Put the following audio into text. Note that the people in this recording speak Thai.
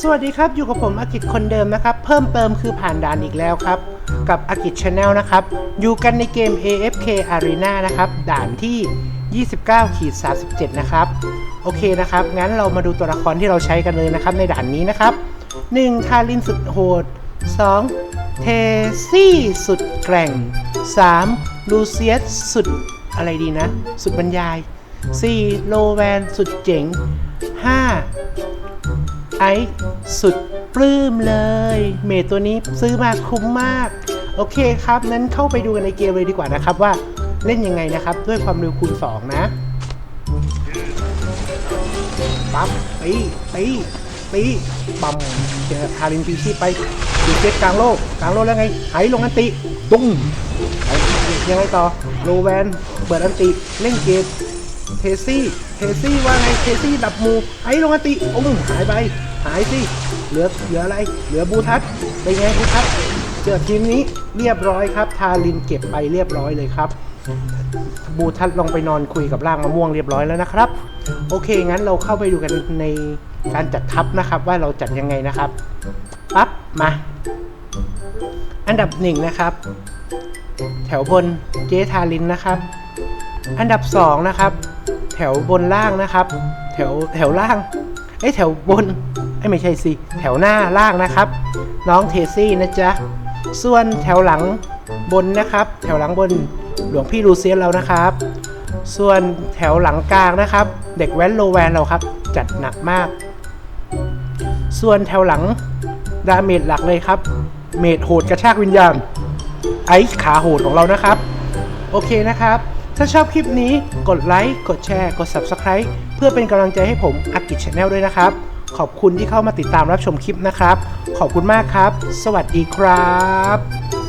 สวัสดีครับ อยู่กับผมอากิจคนเดิมนะครับ เพิ่มเติมคือผ่านด่านอีกแล้วครับ กับอากิจชาแนลนะครับ อยู่กันในเกม AFK Arena นะครับ ด่านที่ 29ขีด37 นะครับ โอเคนะครับ งั้นเรามาดูตัวละครที่เราใช้กันเลยนะครับ ในด่านนี้นะครับ 1. ทารินสุดโหด 2. เทซี่สุดแกร่ง 3. ลูเซียสสุดอะไรดีนะ สุดบรรยาย 4. โลแวนสุดเจ๋ง 5. ไอซ์สุดปลื้มเลย เมทตัวนี้ซื้อมาคุ้มมาก โอเคครับ นั้นเข้าไปดูกันในเกมเลยดีกว่านะครับว่าเล่นยังไงนะครับ ด้วยความเร็วคูณ 2 นะปั๊บตีตีตีปั๊มเจอคารินปีชีไปดูเจ็ตกลางโลกกลางโลกแล้วไงไอซ์ลงอันติตุ้งยังไงต่อโลแวนเปิดอันติเล่นเกมเทซี่เทซี่ว่าไงเทซี่ดับมูไอ้ลงอันติโอ้มหายไป หายสิ เหลือเหลืออะไร เหลือบูทัศน์เป็นไงบูทัศน์เจอทีมนี้เรียบร้อยครับ ทารินเก็บไปเรียบร้อยเลยครับ บูทัศน์ลงไปนอนคุยกับร่างมะม่วงเรียบร้อยแล้วนะครับ โอเคงั้นเราเข้าไปดูกันในการจัดทัพนะครับ ว่าเราจัดยังไงนะครับปั๊บมา อันดับหนึ่งนะครับ แถวบนเจทารินนะครับ อันดับสองนะครับ แถวบนล่างนะครับ แถวแถวล่างเอ้แถวบน ไม่ใช่สิ แถวหน้าล่างนะครับ น้องเทซี่นะจ๊ะ ส่วนแถวหลังบนนะครับ แถวหลังบนหลวงพี่ลูเซียนเรานะครับ ส่วนแถวหลังกลางนะครับ เด็กแว้นโลแวนเราครับ จัดหนักมาก ส่วนแถวหลังดาเมจหลักเลยครับ เมจโหดกระชากวิญญาณ ไอซ์ขาโหดของเรานะครับ โอเคนะครับ ถ้าชอบคลิปนี้กดไลค์ กดแชร์ กด Subscribe เพื่อเป็นกำลังใจให้ผมอักกิจชาแนลด้วยนะครับ ขอบคุณที่เข้ามาติดตามรับชมคลิปนะครับ ขอบคุณมากครับ สวัสดีครับ